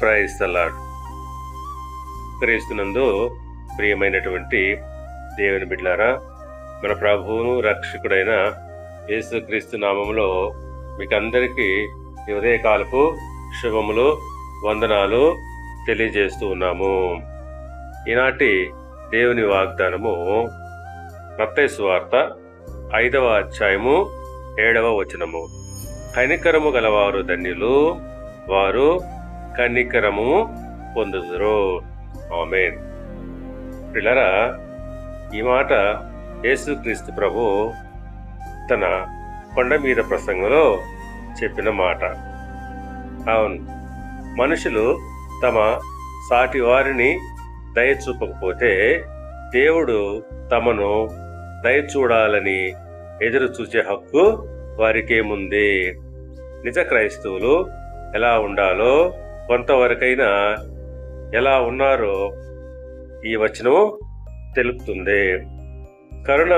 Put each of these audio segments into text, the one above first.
Praise the Lord క్రీస్తునందు ప్రియమైనటువంటి దేవుని బిడ్లారా మన ప్రభువును రక్షకుడైన యేసుక్రీస్తు నామములో మీకు అందరికీ ఉదయకాలపు శుభములు వందనాలు తెలియజేస్తూ ఉన్నాము. ఈనాటి దేవుని వాగ్దానము మత్తయి వార్త ఐదవ అధ్యాయము ఏడవ వచనము. కనికరము గలవారు ధన్యులు వారు కనికరము పొందుదురు. ఆమెన్. పిల్లరా ఈ మాట యేసుక్రీస్తు ప్రభు తన కొండ మీద ప్రసంగంలో చెప్పిన మాట. అవును మనుషులు తమ సాటి వారిని దయ చూపకపోతే దేవుడు తమను దయ చూడాలని ఎదురు చూసే హక్కు వారికేముంది నిజ క్రైస్తవులు ఎలా ఉండాలో కొంతవరకైనా ఎలా ఉన్నారో ఈ వచనం తెలుపుతుంది. కరుణ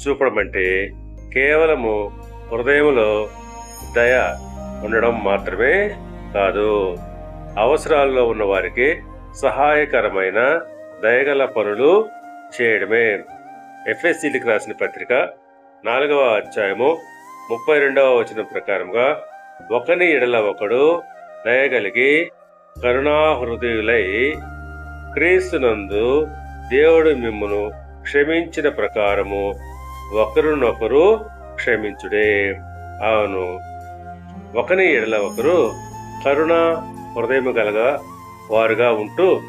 చూపడమంటే కేవలము హృదయంలో దయ ఉండడం మాత్రమే కాదు. అవసరాల్లో ఉన్న వారికి సహాయకరమైన దయగల పనులు చేయడమే. ఎఫ్ఎస్సీలకు రాసిన పత్రిక నాలుగవ అధ్యాయము ముప్పై రెండవ వచనం ప్రకారంగా ఒకని ఎడల ఒకడు దయగలిగి కరుణా హృదయులై క్రీస్తునందు దేవుడు మిమ్మను క్షమించిన ప్రకారము ఒకరినొకరు క్షమించుడే. అవును. ఒకని ఎడల ఒకరు కరుణ హృదయము గలగా వారుగా ఉంటూ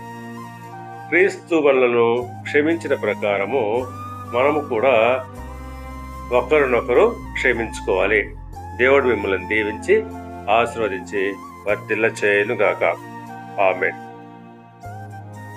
క్రీస్తు వలన క్షమించిన ప్రకారము మనము కూడా ఒకరినొకరు క్షమించుకోవాలి. దేవుడు మిమ్మల్ని దీవించి ఆశీర్వదించి వర్తిల్ల చేయనుగాక ఆమెన్.